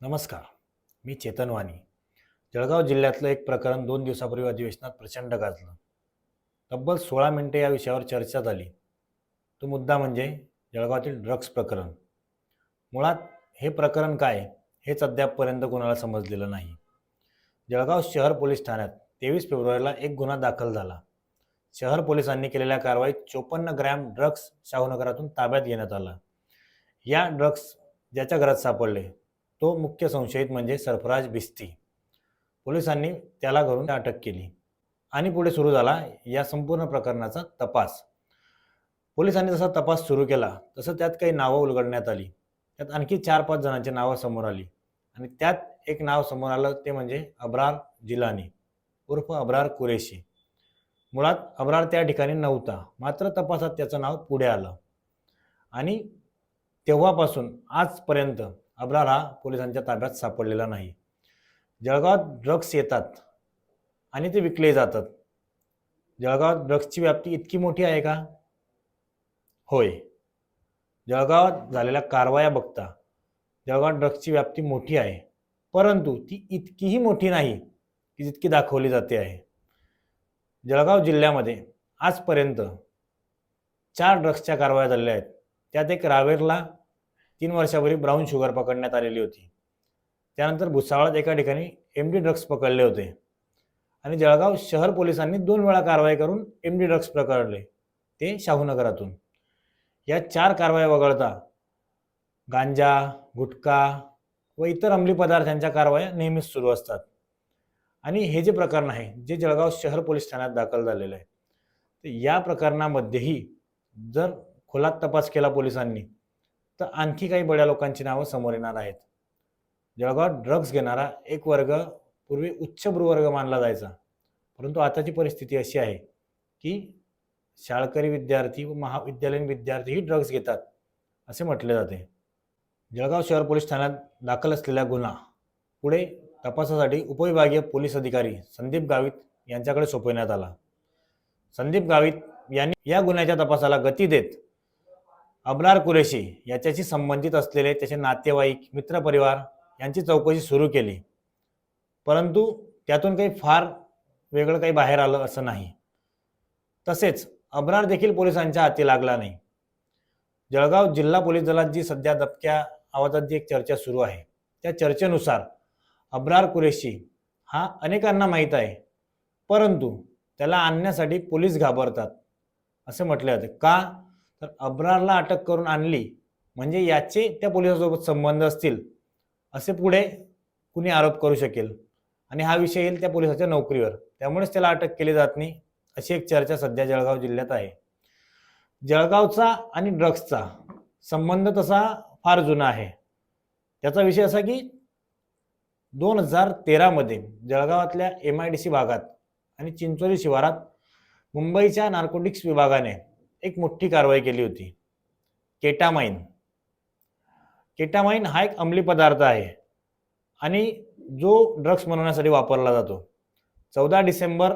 नमस्कार मी चेतन वाणी. जळगाव जिल्ह्यातलं एक प्रकरण दोन दिवसापूर्वी अधिवेशनात प्रचंड गाजलं. तब्बल सोळा मिनिटे या विषयावर चर्चा झाली. तो मुद्दा म्हणजे जळगावातील ड्रग्ज प्रकरण. मुळात हे प्रकरण काय हेच अद्यापपर्यंत कोणाला समजलेलं नाही. जळगाव शहर पोलीस ठाण्यात तेवीस फेब्रुवारीला एक गुन्हा दाखल झाला. शहर पोलिसांनी केलेल्या कारवाईत चोपन्न ग्रॅम ड्रग्ज शाहूनगरातून ताब्यात घेण्यात आला. या ड्रग्ज ज्याच्या घरात सापडले. तो मुख्य संशयित म्हणजे सरफराज बिस्ती. पोलिसांनी त्याला घरून अटक केली आणि पुढे सुरू झाला या संपूर्ण प्रकरणाचा तपास. पोलिसांनी जसा तपास सुरू केला तसं त्यात काही नावं उलगडण्यात आली. त्यात आणखी चार पाच जणांची नावं समोर आली आणि त्यात एक नाव समोर आलं ते म्हणजे अब्रार जिलानी उर्फ अब्रार कुरेशी. मुळात अब्रार त्या ठिकाणी नव्हता मात्र तपासात त्याचं नाव पुढे आलं आणि तेव्हापासून आजपर्यंत अब्रार हा पोलिसांच्या ताब्यात सापडलेला नाही. जळगावात ड्रग्स येतात आणि ते विकले जातात. जळगावात ड्रग्सची व्याप्ती इतकी मोठी आहे का? होय. जळगावात झालेल्या कारवाया बघता जळगावात ड्रग्सची व्याप्ती मोठी आहे परंतु ती इतकीही मोठी नाही की जितकी दाखवली जाते आहे. जळगाव जिल्ह्यामध्ये आजपर्यंत चार ड्रग्सच्या कारवाया झालेल्या आहेत. त्यात एक रावेरला तीन वर्षापूर्वी ब्राऊन शुगर पकडण्यात आलेली होती. त्यानंतर भुसावळात एका ठिकाणी एम डी ड्रग्स पकडले होते. आणि जळगाव शहर पोलिसांनी दोन वेळा कारवाई करून एम डी ड्रग्स पकडले. ते शाहूनगरातून. या चार कारवाया वगळता गांजा गुटखा व इतर अंमली पदार्थांच्या कारवाया नेहमीच सुरू असतात. आणि हे जे प्रकरण आहे जे जळगाव शहर पोलीस ठाण्यात दाखल झालेलं आहे तर या प्रकरणामध्येही जर खोलात तपास केला पोलिसांनी तर आणखी काही बड्या लोकांची नावं समोर येणार आहेत. जळगाव ड्रग्ज घेणारा एक वर्ग पूर्वी उच्च भ्रुवर्ग मानला जायचा. परंतु आताची परिस्थिती अशी आहे की शाळकरी विद्यार्थी व महाविद्यालयीन विद्यार्थीही ड्रग्ज घेतात असे म्हटले जाते. जळगाव शहर पोलीस ठाण्यात दाखल असलेला गुन्हा. पुढे तपासासाठी उपविभागीय पोलीस अधिकारी संदीप गावित यांच्याकडे सोपवण्यात आला. संदीप गावित यांनी या गुन्ह्याच्या तपासाला गती देत अबरार कुरेशी याच्याशी संबंधित असलेले त्याचे नातेवाईक मित्रपरिवार यांची चौकशी सुरू केली. परंतु त्यातून काही फार वेगळं काही बाहेर आलं असं नाही. तसेच अबरार देखील पोलिसांच्या हाती लागला नाही. जळगाव जिल्हा पोलीस दलात जी सध्या दबक्या आवाजात जी एक चर्चा सुरू आहे. त्या चर्चेनुसार अब्रार कुरेशी हा अनेकांना माहीत आहे. परंतु त्याला आणण्यासाठी पोलीस घाबरतात असे म्हटले जाते. का? तर अब्रारला अटक करून आणली. म्हणजे याचे त्या पोलिसासोबत संबंध असतील असे पुढे कुणी आरोप करू शकेल. आणि हा विषय येईल त्या पोलिसाच्या नोकरीवर. त्यामुळेच त्याला अटक केली जात नाही अशी एक चर्चा सध्या जळगाव जिल्ह्यात आहे. जळगावचा आणि ड्रग्सचा संबंध तसा फार जुना आहे. त्याचा विषय असा की दोन हजार तेरामध्ये जळगावातल्या एम आय डी सी भागात आणि चिंचोली शिवारात मुंबईच्या नार्कोटिक्स विभागाने एक मोठी कारवाई केली होती. केटामाइन केटामाइन हा एक अंमली पदार्थ आहे आणि जो ड्रग्स बनवण्यासाठी वापरला जातो. चौदा डिसेंबर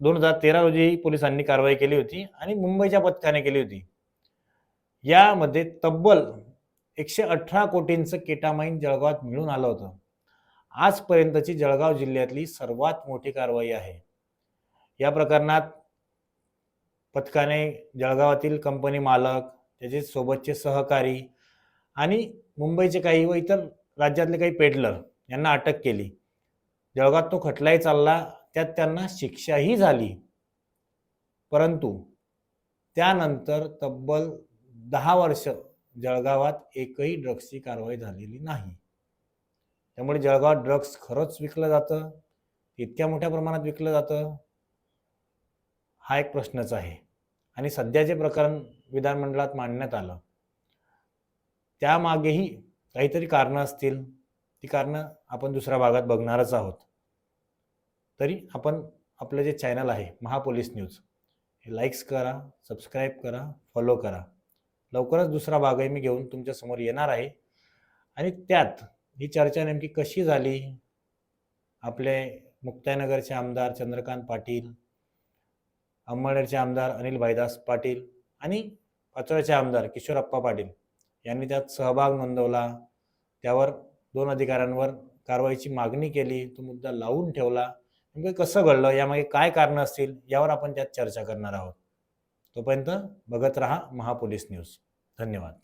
दोन हजार तेरा रोजी पोलिसांनी कारवाई केली होती आणि मुंबईच्या पथकाने केली होती. यामध्ये तब्बल एकशे अठरा कोटींचं केटामाइन जळगावात मिळून आलं होतं. आजपर्यंतची जळगाव जिल्ह्यातली सर्वात मोठी कारवाई आहे. या प्रकरणात पथकाने जळगावातील कंपनी मालक त्याचे सोबतचे सहकारी आणि मुंबईचे काही व इतर राज्यातले काही पेडलर यांना अटक केली. जळगावात तो खटलाही चालला त्यात त्यांना शिक्षाही झाली. परंतु त्यानंतर तब्बल दहा वर्ष जळगावात एकही ड्रग्सची कारवाई झालेली नाही. त्यामुळे जळगावात ड्रग्स खरंच विकलं जातं इतक्या मोठ्या प्रमाणात विकलं जातं. हा एक प्रश्नच आहे. आणि सध्या जे प्रकरण विधानमंडळात मांडण्यात आलं त्यामागेही काहीतरी कारणं असतील. ती कारणं आपण दुसऱ्या भागात बघणारच आहोत. तरी आपण आपलं जे चॅनल आहे महापोलीस न्यूज हे लाईक्स करा सबस्क्राईब करा फॉलो करा. लवकरच दुसरा भागही मी घेऊन तुमच्यासमोर येणार आहे. आणि त्यात ही चर्चा नेमकी कशी झाली? आपले मुक्ताईनगरचे आमदार चंद्रकांत पाटील अंमळनेरचे आमदार अनिल भाईदास पाटील आणि पाचोऱ्याचे आमदार किशोरप्पा पाटील यांनी त्यात सहभाग नोंदवला. त्यावर दोन अधिकाऱ्यांवर कारवाईची मागणी केली. तो मुद्दा लावून ठेवला. नेमकं कसं घडलं? यामागे काय कारणं असतील? यावर आपण त्यात चर्चा करणार आहोत. तोपर्यंत बघत रहा महापोलीस न्यूज. धन्यवाद.